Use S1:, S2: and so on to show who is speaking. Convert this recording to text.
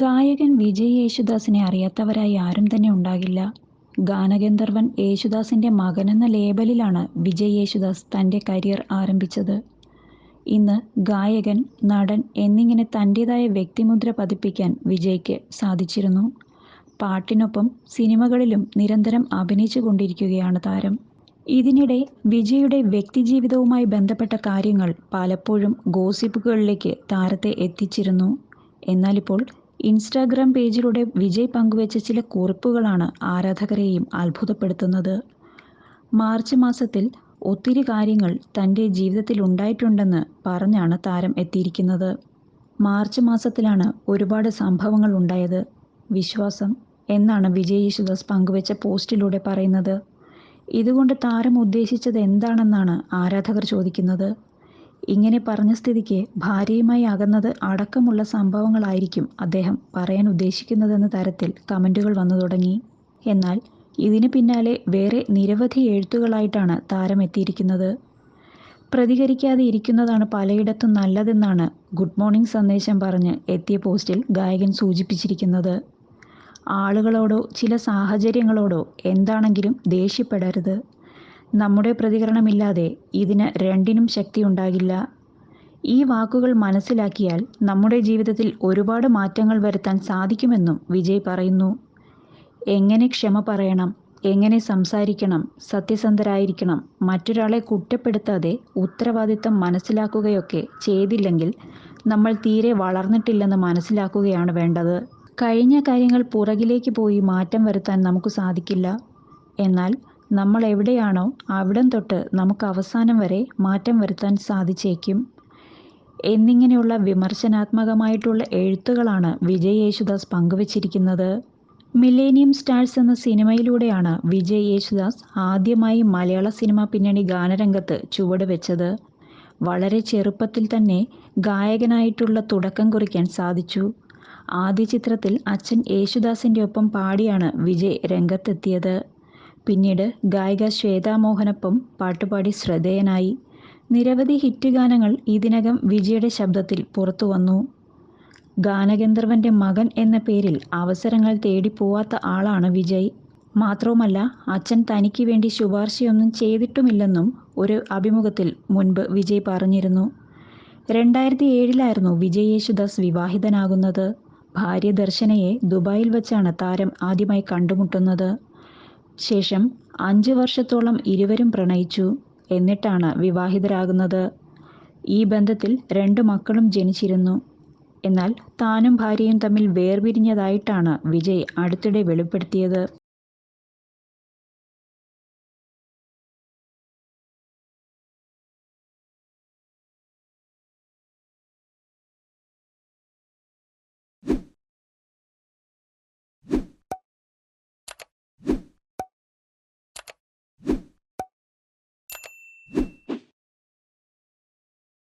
S1: ഗായകൻ വിജയ് യേശുദാസിനെ അറിയാത്തവരായി ആരും തന്നെ ഉണ്ടാകില്ല. ഗാനഗന്ധർവൻ യേശുദാസിന്റെ മകനെന്ന ലേബലിലാണ് വിജയ് യേശുദാസ് തന്റെ കരിയർ ആരംഭിച്ചത്. ഇന്ന് ഗായകൻ, നടൻ എന്നിങ്ങനെ തന്റേതായ വ്യക്തിമുദ്ര പതിപ്പിക്കാൻ വിജയ്ക്ക് സാധിച്ചിരുന്നു. പാട്ടിനൊപ്പം സിനിമകളിലും നിരന്തരം അഭിനയിച്ചു കൊണ്ടിരിക്കുകയാണ് താരം. ഇതിനിടെ വിജയുടെ വ്യക്തിജീവിതവുമായി ബന്ധപ്പെട്ട കാര്യങ്ങൾ പലപ്പോഴും ഗോസിപ്പുകളിലേക്ക് താരത്തെ എത്തിച്ചിരുന്നു. എന്നാലിപ്പോൾ ഇൻസ്റ്റാഗ്രാം പേജിലൂടെ വിജയ് പങ്കുവച്ച ചില കുറിപ്പുകളാണ് ആരാധകരെയും അത്ഭുതപ്പെടുത്തുന്നത്. മാർച്ച് മാസത്തിൽ ഒത്തിരി കാര്യങ്ങൾ തന്റെ ജീവിതത്തിൽ ഉണ്ടായിട്ടുണ്ടെന്ന് പറഞ്ഞാണ് താരം എത്തിയിരിക്കുന്നത്. മാർച്ച് മാസത്തിലാണ് ഒരുപാട് സംഭവങ്ങൾ ഉണ്ടായത്. വിശ്വാസം എന്നാണ് വിജയ് യേശുദാസ് പങ്കുവച്ച പോസ്റ്റിലൂടെ പറയുന്നത്. ഇതുകൊണ്ട് താരം ഉദ്ദേശിച്ചത് എന്താണെന്നാണ് ആരാധകർ ചോദിക്കുന്നത്. ഇങ്ങനെ പറഞ്ഞ സ്ഥിതിക്ക് ഭാര്യയുമായി അകന്നത് അടക്കമുള്ള സംഭവങ്ങളായിരിക്കും അദ്ദേഹം പറയാൻ ഉദ്ദേശിക്കുന്നതെന്ന തരത്തിൽ കമന്റുകൾ വന്നു തുടങ്ങി. എന്നാൽ ഇതിന് പിന്നാലെ വേറെ നിരവധി എഴുത്തുകളായിട്ടാണ് താരം എത്തിയിരിക്കുന്നത്. പ്രതികരിക്കാതെ ഇരിക്കുന്നതാണ് പലയിടത്തും നല്ലതെന്നാണ് ഗുഡ് മോർണിംഗ് സന്ദേശം പറഞ്ഞ് എത്തിയ പോസ്റ്റിൽ ഗായകൻ സൂചിപ്പിച്ചിരിക്കുന്നത്. ആളുകളോടോ ചില സാഹചര്യങ്ങളോടോ എന്താണെങ്കിലും ദേഷ്യപ്പെടരുത്. നമ്മുടെ പ്രതികരണമില്ലാതെ ഇതിന് രണ്ടിനും ശക്തിയുണ്ടാകില്ല. ഈ വാക്കുകൾ മനസ്സിലാക്കിയാൽ നമ്മുടെ ജീവിതത്തിൽ ഒരുപാട് മാറ്റങ്ങൾ വരുത്താൻ സാധിക്കുമെന്നും വിജയ് പറയുന്നു. എങ്ങനെ ക്ഷമ പറയണം, എങ്ങനെ സംസാരിക്കണം, സത്യസന്ധരായിരിക്കണം, മറ്റൊരാളെ കുറ്റപ്പെടുത്താതെ ഉത്തരവാദിത്തം മനസ്സിലാക്കുകയൊക്കെ ചെയ്തില്ലെങ്കിൽ നമ്മൾ തീരെ വളർന്നിട്ടില്ലെന്ന് മനസ്സിലാക്കുകയാണ് വേണ്ടത്. കഴിഞ്ഞ കാര്യങ്ങൾ പുറകിലേക്ക് പോയി മാറ്റം വരുത്താൻ നമുക്ക് സാധിക്കില്ല. എന്നാൽ നമ്മൾ എവിടെയാണോ അവിടം തൊട്ട് നമുക്ക് അവസാനം വരെ മാറ്റം വരുത്താൻ സാധിച്ചേക്കും. എന്നിങ്ങനെയുള്ള വിമർശനാത്മകമായിട്ടുള്ള എഴുത്തുകളാണ് വിജയ് യേശുദാസ് പങ്കുവച്ചിരിക്കുന്നത് മില്ലേനിയം സ്റ്റാർസ് എന്ന സിനിമയിലൂടെയാണ് വിജയ് യേശുദാസ് ആദ്യമായി മലയാള സിനിമ പിന്നണി ഗാനരംഗത്ത് ചുവട് വെച്ചത്. വളരെ ചെറുപ്പത്തിൽ തന്നെ ഗായകനായിട്ടുള്ള തുടക്കം കുറിക്കാൻ സാധിച്ചു. ആദ്യ ചിത്രത്തിൽ അച്ഛൻ യേശുദാസിന്റെ ഒപ്പം പാടിയാണ് വിജയ് രംഗത്തെത്തിയത്. പിന്നീട് ഗായിക ശ്വേതാ മോഹനൊപ്പം പാട്ടുപാടി ശ്രദ്ധേയനായി. നിരവധി ഹിറ്റ് ഗാനങ്ങൾ ഇതിനകം വിജയുടെ ശബ്ദത്തിൽ പുറത്തു വന്നു ഗാനഗന്ധർവന്റെ മകൻ എന്ന പേരിൽ അവസരങ്ങൾ തേടി പോവാത്ത ആളാണ് വിജയ്. മാത്രവുമല്ല അച്ഛൻ തനിക്ക് വേണ്ടി ശുപാർശയൊന്നും ചെയ്തിട്ടുമില്ലെന്നും ഒരു അഭിമുഖത്തിൽ മുൻപ് വിജയ് പറഞ്ഞിരുന്നു. രണ്ടായിരത്തി ഏഴിലായിരുന്നു വിജയ് യേശുദാസ് വിവാഹിതനാകുന്നത്. ഭാര്യ ദർശനയെ ദുബായിൽ വച്ചാണ് താരം ആദ്യമായി കണ്ടുമുട്ടുന്നത്. ശേഷം അഞ്ച് വർഷത്തോളം ഇരുവരും പ്രണയിച്ചു. എന്നിട്ടാണ് വിവാഹിതരാകുന്നത്. ഈ ബന്ധത്തിൽ രണ്ട് മക്കളും ജനിച്ചിരുന്നു. എന്നാൽ താനും ഭാര്യയും തമ്മിൽ വേർപിരിഞ്ഞതായിട്ടാണ് വിജയ് അടുത്തിടെ വെളിപ്പെടുത്തിയത്.